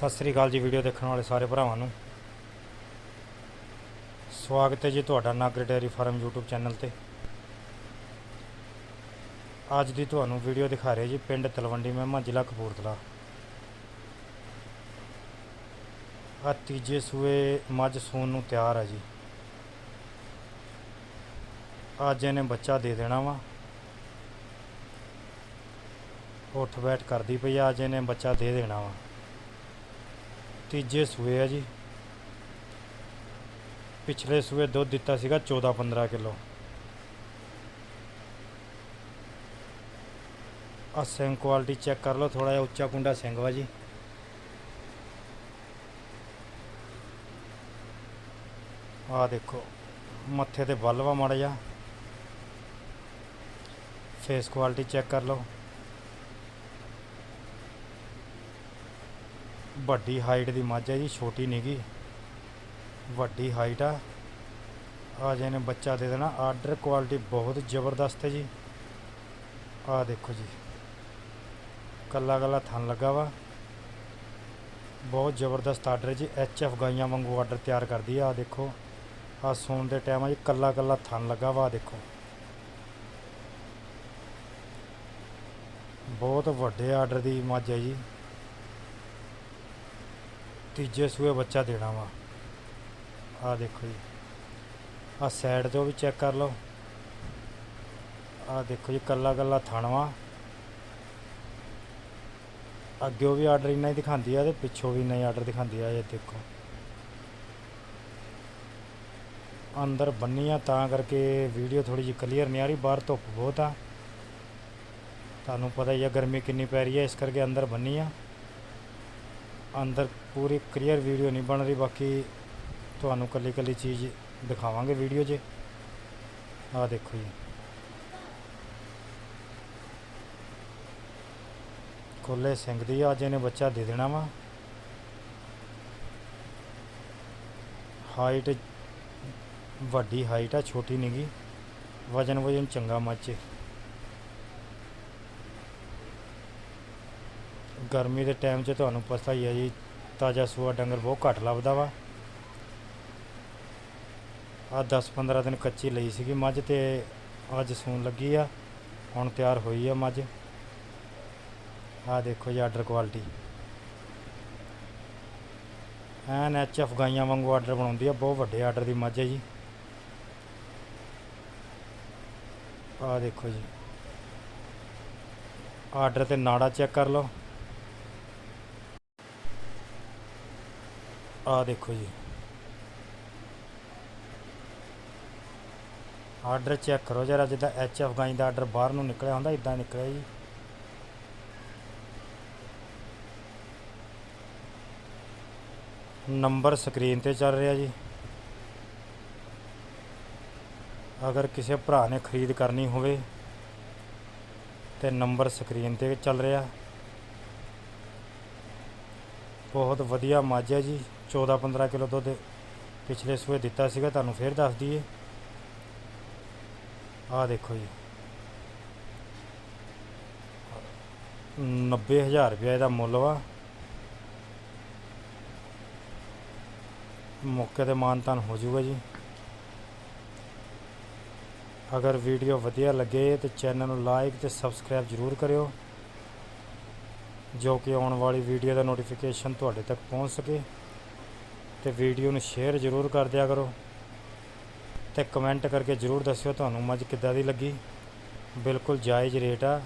ਸਤਿ ਸ੍ਰੀ ਅਕਾਲ ਜੀ, ਵੀਡੀਓ ਦੇਖਣ ਵਾਲੇ ਸਾਰੇ ਭਰਾਵਾਂ ਨੂੰ। ਸਵਾਗਤ ਹੈ ਜੀ ਤੁਹਾਡਾ Nagar dairy farm YouTube channel ਤੇ। ਅੱਜ ਦੀ ਤੁਹਾਨੂੰ ਵੀਡੀਓ ਦਿਖਾ ਰਿਹਾ ਜੀ ਪਿੰਡ ਤਲਵੰਡੀ ਮਹਿਮਾ, ਜ਼ਿਲ੍ਹਾ ਕਪੂਰਥਲਾ। ਆ ਤੀਜੇ ਸੂਏ ਮੱਝ ਸੂਣ ਨੂੰ ਤਿਆਰ ਆ ਜੀ। ਅੱਜ ਇਹਨੇ ਬੱਚਾ ਦੇ ਦੇਣਾ ਵਾ। ਉੱਠ ਬੈਠ ਕਰਦੀ ਪਈ ਆ, ਅੱਜ ਇਹਨੇ ਬੱਚਾ ਦੇ ਦੇਣਾ ਵਾ। ਤੀਜੇ ਸੂਏ ਆ ਜੀ। ਪਿਛਲੇ ਸੂਏ ਦੁੱਧ ਦਿੱਤਾ ਸੀਗਾ 14 15 ਕਿਲੋ। ਆ ਸਿੰਘ ਕੁਆਲਿਟੀ ਚੈੱਕ ਕਰ ਲਓ ਥੋੜਾ ਜਿਹਾ ਉੱਚਾ ਕੁੰਡਾ ਸਿੰਗ ਵਾ ਜੀ। ਆ ਦੇਖੋ, ਮੱਥੇ ਤੇ ਬੱਲ ਵਾ ਮਾੜਾ ਜਿਹਾ। ਫੇਸ ਕੁਆਲਿਟੀ ਚੈੱਕ ਕਰ ਲਓ। ਵੱਡੀ ਹਾਈਟ ਦੀ ਮੱਝ ਹੈ ਜੀ, ਛੋਟੀ ਨਹੀਂ ਨਹੀਂਗੀ ਵੱਡੀ ਹਾਈਟ ਆ। ਆ ਜੇ ਨੇ ਬੱਚਾ ਦੇ ਦੇਣਾ ਆਰਡਰ ਕੁਆਲਿਟੀ ਬਹੁਤ ਜ਼ਬਰਦਸਤ ਹੈ ਜੀ। ਆ ਦੇਖੋ ਜੀ। ਕੱਲਾ ਕੱਲਾ ਥਣ ਲੱਗਾ ਵਾ। ਬਹੁਤ ਜ਼ਬਰਦਸਤ ਆਰਡਰ ਜੀ। ਐਚ ਐਫ ਗਾਈਆਂ ਵਾਂਗੂ ਆਰਡਰ ਤਿਆਰ ਕਰਦੀ ਆ। ਆ ਦੇਖੋ। ਆ ਸੌਣ ਦੇ ਟਾਈਮ ਆ ਜੀ। ਕੱਲਾ ਕੱਲਾ ਥਣ ਲੱਗਾ ਵਾ, ਆ ਦੇਖੋ। ਬਹੁਤ ਵੱਡੇ ਆਰਡਰ ਦੀ ਮੱਝ ਹੈ ਜੀ। ਤੀਜੇ ਸੂਏ ਬੱਚਾ ਦੇਣਾ ਵਾ। ਆ ਦੇਖੋ ਜੀ। ਆ ਸਾਈਡ ਤੋਂ ਵੀ ਚੈੱਕ ਕਰ ਲਓ। ਆ ਦੇਖੋ ਜੀ, ਕੱਲਾ ਕੱਲਾ ਥਣਵਾ ਅੱਗੇ ਵੀ ਆਰਡਰ ਇੰਨਾ ਹੀ ਦਿਖਾਉਂਦੀ ਆ ਤੇ ਪਿੱਛੋਂ ਵੀ ਇੰਨਾ ਹੀ ਆਰਡਰ ਦਿਖਾਉਂਦੀ ਆ, ਇਹ ਦੇਖੋ। ਅੰਦਰ ਬੰਨੀ ਆ ਤਾਂ ਕਰਕੇ ਵੀਡੀਓ ਥੋੜੀ ਜਿਹੀ ਕਲੀਅਰ ਨਹੀਂ ਆ ਰਹੀ, ਬਾਹਰ ਧੁੱਪ ਬਹੁਤ ਆ। ਤੁਹਾਨੂੰ ਪਤਾ ਹੀ ਆ, ਗਰਮੀ ਕਿੰਨੀ ਪੈ ਰਹੀ ਹੈ ਇਸ ਕਰਕੇ ਅੰਦਰ ਬੰਨੀ ਆ। ਅੰਦਰ ਪੂਰੀ ਕਲੀਅਰ ਵੀਡੀਓ ਨਹੀਂ ਬਣ ਰਹੀ, ਬਾਕੀ ਤੁਹਾਨੂੰ ਕੱਲੀ ਕੱਲੀ ਚੀਜ਼ ਦਿਖਾਵਾਂਗੇ ਵੀਡੀਓ 'ਚ। ਆਹ ਦੇਖੋ ਜੀ। ਖੁੱਲੇ ਸਿੰਘ ਦੀ ਅੱਜ ਇਹਨੇ ਬੱਚਾ ਦੇ ਦੇਣਾ ਵਾ। ਹਾਈਟ ਵੱਡੀ ਹਾਈਟ ਆ, ਛੋਟੀ ਨਹੀਂਗੀ ਵਜਨ ਵਜਨ ਚੰਗਾ ਮੱਝ ਗਰਮੀ ਦੇ ਟਾਈਮ 'ਚ ਤੁਹਾਨੂੰ ਪਤਾ ਹੀ ਹੈ ਜੀ, ਤਾਜ਼ਾ ਸੂਆ ਡੰਗਰ ਬਹੁਤ ਘੱਟ ਲੱਭਦਾ ਵਾ। ਆ 10-15 ਦਿਨ ਕੱਚੀ ਲਈ ਸੀਗੀ ਮੱਝ ਤੇ ਅੱਜ ਸੂਣ ਲੱਗੀ ਆ, ਹੁਣ ਤਿਆਰ ਹੋਈ ਆ ਮੱਝ। ਆ ਦੇਖੋ ਜੀ order quality N H F ਗਾਈਆਂ ਵਾਂਗੂ ਆਰਡਰ ਬਣਾਉਂਦੀ ਆ, ਬਹੁਤ ਵੱਡੇ ਆਰਡਰ ਦੀ ਮੱਝ ਹੈ ਜੀ। ਆ ਦੇਖੋ ਜੀ। ਆਰਡਰ ਤੇ ਨਾੜਾ ਚੈੱਕ ਕਰ ਲਓ। ਆ ਦੇਖੋ ਜੀ। ਆਰਡਰ ਚੈੱਕ ਕਰੋ ਜਰਾ, ਜਿੱਦਾਂ ਐਚ ਐਫ ਗਾਈ ਦਾ ਆਰਡਰ ਬਾਹਰ ਨੂੰ ਨਿਕਲਿਆ ਹੁੰਦਾ ਇਦਾਂ ਨਿਕਲਿਆ ਜੀ। ਨੰਬਰ ਸਕਰੀਨ ਤੇ ਚੱਲ ਰਿਹਾ ਜੀ। ਅਗਰ ਕਿਸੇ ਭਰਾ ਨੇ ਖਰੀਦ ਕਰਨੀ ਹੋਵੇ, ਤੇ ਨੰਬਰ ਸਕਰੀਨ ਤੇ ਚੱਲ ਰਿਹਾ। ਬਹੁਤ ਵਧੀਆ ਮੱਝ ਜੀ। 14-15 ਕਿਲੋ ਦੁੱਧ ਪਿਛਲੇ ਸੂਏ ਦਿੱਤਾ ਸੀਗਾ, ਤੁਹਾਨੂੰ ਫੇਰ ਦੱਸ ਦਈਏ। ਆਹ ਦੇਖੋ ਜੀ। 90000 ਰੁਪਏ ਇਹਦਾ ਮੁੱਲ ਵਾ। ਮੌਕੇ ਤੇ ਮਾਨਤਾਨ ਹੋ ਜਾਊਗਾ ਜੀ। ਅਗਰ ਵੀਡੀਓ ਵਧੀਆ ਲੱਗੇ ਤੇ ਚੈਨਲ ਨੂੰ ਲਾਈਕ ਤੇ ਸਬਸਕ੍ਰਾਈਬ ਜ਼ਰੂਰ ਕਰਿਓ, ਜੋ ਕਿ ਆਉਣ ਵਾਲੀ ਵੀਡੀਓ ਦਾ ਨੋਟੀਫਿਕੇਸ਼ਨ ਤੁਹਾਡੇ ਤੱਕ ਪਹੁੰਚ ਸਕੇ। ਤੇ ਵੀਡੀਓ ਨੂੰ ਸ਼ੇਅਰ ਜ਼ਰੂਰ ਕਰ ਦਿਆ ਕਰੋ ਤੇ ਕਮੈਂਟ ਕਰਕੇ ਜ਼ਰੂਰ ਦੱਸਿਓ ਤੁਹਾਨੂੰ ਮੱਝ ਕਿੱਦਾਂ ਦੀ ਲੱਗੀ। ਬਿਲਕੁਲ ਜਾਇਜ਼ ਰੇਟ ਆ।